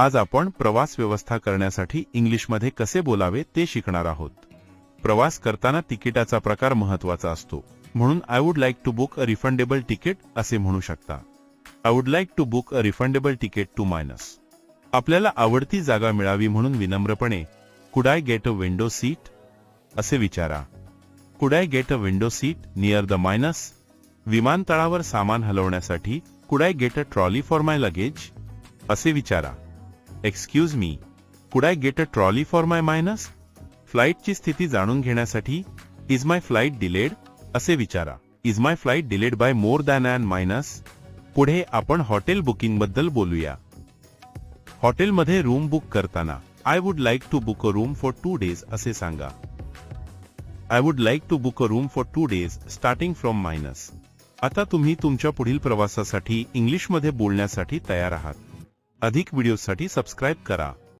आज आपण प्रवास व्यवस्था करण्यासाठी इंग्लिशमध्ये कसे बोलावे ते शिकणार आहोत. प्रवास करताना तिकिटाचा प्रकार महत्त्वाचा असतो. म्हणून I would like to book a refundable ticket असे म्हणू शकता. I would like to book a refundable ticket to minus आपल्याला आवडती जागा मिळावी म्हणून विनम्रपणे could I get a window seat असे विचारा. Could I get a window seat near the minus विमानतळावर सामान हलवण्यासाठी could I get a trolley for my luggage असे विचारा. Excuse me could I get a trolley for my minus फ्लाईटची स्थिती जाणून घेण्यासाठी इज माय फ्लाईट डिलेड असे विचारा. Is my flight delayed by more than and minus पुढे आपण hotel बुकिंगबद्दल बोलूया. हॉटेलमध्ये रूम बुक करताना I would like to book a room for two days असे सांगा. I would like to book a room for two days starting from minus आता तुम्ही तुमच्या पुढील प्रवासासाठी इंग्लिशमध्ये बोलण्यासाठी तयार आहात. अधिक व्हिडिओसाठी सबस्क्राईब करा.